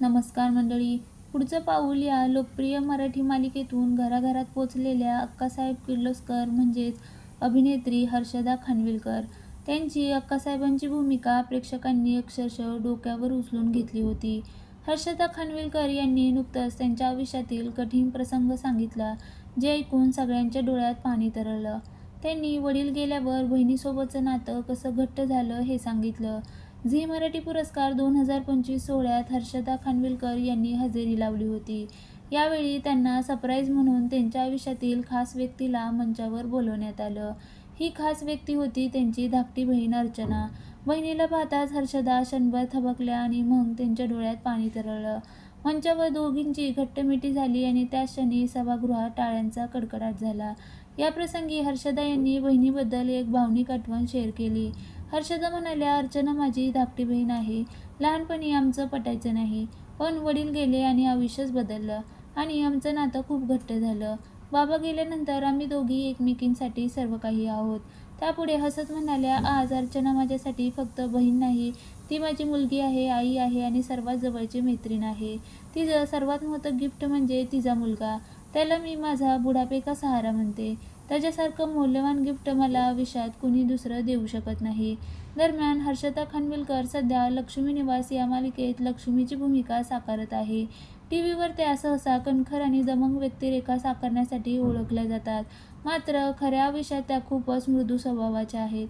नमस्कार मंडळी. पुढचं पाऊल या लोकप्रिय मराठी मालिकेतून घराघरात पोचलेल्या अक्कासाहेब किर्लोस्कर म्हणजेच अभिनेत्री हर्षदा खानविलकर. त्यांची अक्कासाहेबांची भूमिका प्रेक्षकांनी अक्षरशः डोक्यावर उचलून घेतली होती. हर्षदा खानविलकर यांनी नुकतंच त्यांच्या आयुष्यातील कठीण प्रसंग सांगितला जे ऐकून सगळ्यांच्या डोळ्यात पाणी तरळलं. त्यांनी वडील गेल्यावर बहिणीसोबतचं नातं कसं घट्ट झालं हे सांगितलं. झी मराठी पुरस्कार दोन हजार पंचवीस सोहळ्यात हर्षदा खानविलकर यांनी हजेरी लावली होती. यावेळी त्यांना सरप्राईज म्हणून त्यांच्या आयुष्यातील खास व्यक्तीला मंचावर बोलवण्यात आलं. ही खास व्यक्ती होती त्यांची धाकटी बहीण अर्चना. बहिणीला पाहताच हर्षदा क्षणभर थबकल्या आणि मग त्यांच्या डोळ्यात पाणी तरळलं. मंचावर दोघींची घट्टमिटी झाली आणि त्या क्षणी सभागृहात टाळ्यांचा कडकडाट झाला. या प्रसंगी हर्षदा यांनी बहिणीबद्दल एक भावनिक आठवण शेअर केली. हर्षदा म्हणाल्या अर्चना माझी धाकटी बहीण आहे. लहानपणी आमचं पटायचं नाही. पण वडील गेले आणि आयुष्यच बदललं आणि आमचं नातं खूप घट्ट झालं. बाबा गेल्यानंतर आम्ही दोघी एकमेकींसाठी सर्व काही आहोत. त्यापुढे हसत म्हणाल्या आज अर्चना माझ्यासाठी फक्त बहीण नाही. ती माझी मुलगी आहे आई आहे आणि सर्वात जवळची मैत्रीण आहे. तिचं सर्वात मोठं गिफ्ट म्हणजे तिचा मुलगा. त्याला मी माझा बुढापेका सहारा म्हणते. त्याच्यासारखं मौल्यवान गिफ्ट मला आयुष्यात कुणी दुसरं देऊ शकत नाही. दरम्यान हर्षदा खानविलकर सध्या लक्ष्मी निवास या मालिकेत लक्ष्मीची भूमिका साकारत आहे. टी व्हीवर त्या सहसा कणखर आणि दमंग व्यक्तिरेखा साकारण्यासाठी ओळखल्या जातात. मात्र खऱ्या आयुष्यात त्या खूपच मृदू स्वभावाच्या आहेत.